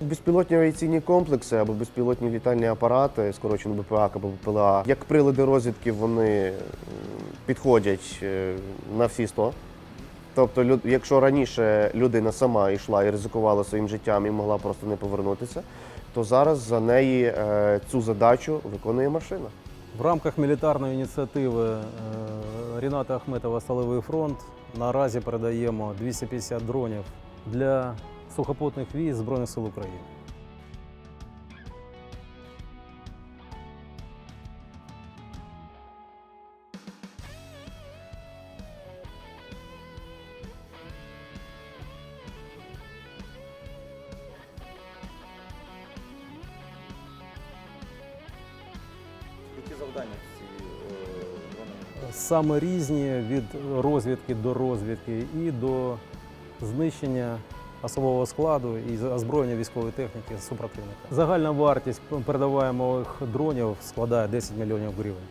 Безпілотні авіаційні комплекси або безпілотні літальні апарати, скорочено БПА або БПЛА, як прилади розвідки, вони підходять е, на всі 100. Тобто, якщо раніше людина сама йшла і ризикувала своїм життям і могла просто не повернутися, то зараз за неї е, цю задачу виконує машина. В рамках мілітарної ініціативи е, Ріната Ахметова Сталевий фронт наразі передаємо 250 дронів для сухопутних військ Збройних сил України. Які завдання ці е, дрони? Саме різні від розвідки до розвідки і до знищення особового складу і озброєння військової техніки супротивника. Загальна вартість передаваємих дронів складає 10 мільйонів гривень.